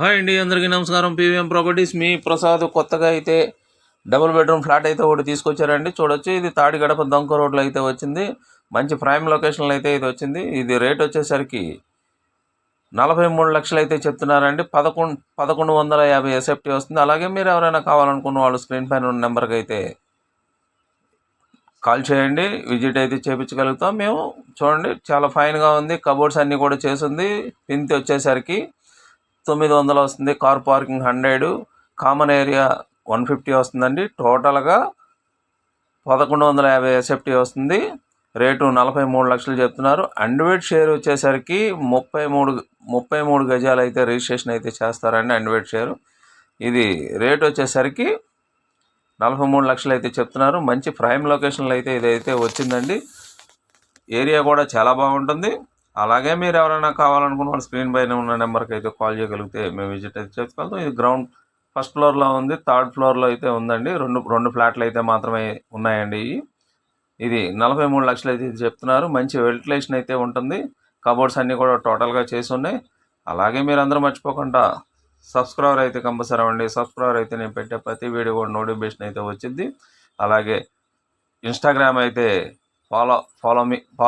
Hi అండి అందరికీ నమస్కారం. పీవీఎం ప్రాపర్టీస్ మీ ప్రసాద్ కొత్తగా అయితే డబుల్ బెడ్రూమ్ ఫ్లాట్ అయితే ఒకటి తీసుకొచ్చారండి. చూడొచ్చు ఇది తాడిగడప దొంక రోడ్లో అయితే వచ్చింది. మంచి ప్రైమ్ లొకేషన్లో అయితే ఇది వచ్చింది. ఇది రేట్ వచ్చేసరికి నలభై మూడు లక్షలు అయితే చెప్తున్నారండి. పదకొండు పదకొండు వందల యాభై ఎస్ఎఫ్టీ వస్తుంది. అలాగే మీరు ఎవరైనా కావాలనుకున్న వాళ్ళు స్క్రీన్ పైన ఉన్న నెంబర్కి అయితే కాల్ చేయండి. విజిట్ అయితే చేపించగలుగుతాం. మేము చూడండి చాలా ఫైన్గా ఉంది. కబోర్డ్స్ అన్నీ కూడా చేసింది. పింతి వచ్చేసరికి తొమ్మిది వందలు వస్తుంది. Car parking hundred common area one fifty వస్తుందండి. టోటల్గా పదకొండు వందల యాభై ఎస్ఎఫ్టీ వస్తుంది. రేటు నలభై మూడు లక్షలు చెప్తున్నారు. అండ్వేడ్ షేర్ వచ్చేసరికి ముప్పై మూడు ముప్పై మూడు గజాలు అయితే రిజిస్ట్రేషన్ అయితే చేస్తారండి అండ్వేడ్ షేరు. ఇది రేట్ వచ్చేసరికి నలభై మూడు లక్షలు అయితే చెప్తున్నారు. మంచి ప్రైమ్ లొకేషన్లో అయితే ఇదైతే వచ్చిందండి. ఏరియా కూడా చాలా బాగుంటుంది. అలాగే మీరు ఎవరైనా కావాలనుకున్న వాళ్ళు స్క్రీన్ పైన ఉన్న నెంబర్కి అయితే కాల్ చేయగలిగితే మేము విజిట్ అయితే చేసుకోగలుగుతాం ఇది గ్రౌండ్ ఫస్ట్ ఫ్లోర్లో ఉంది థర్డ్ ఫ్లోర్లో అయితే ఉందండి. రెండు రెండు ఫ్లాట్లు అయితే మాత్రమే ఉన్నాయండి ఇది నలభై మూడు లక్షలు అయితే ఇది చెప్తున్నారు. మంచి వెంటిలేషన్ అయితే ఉంటుంది. కబోర్డ్స్ అన్నీ కూడా టోటల్గా చేసి ఉన్నాయి. అలాగే మీరు అందరూ మర్చిపోకుండా సబ్స్క్రైబర్ అయితే కంపల్సరీ అవ్వండి. సబ్స్క్రైబర్ అయితే నేను పెట్టే ప్రతి వీడియో కూడా నోటిఫికేషన్ అయితే వచ్చింది అలాగే ఇన్స్టాగ్రామ్ అయితే ఫాలో ఫాలో మీ ఫాలో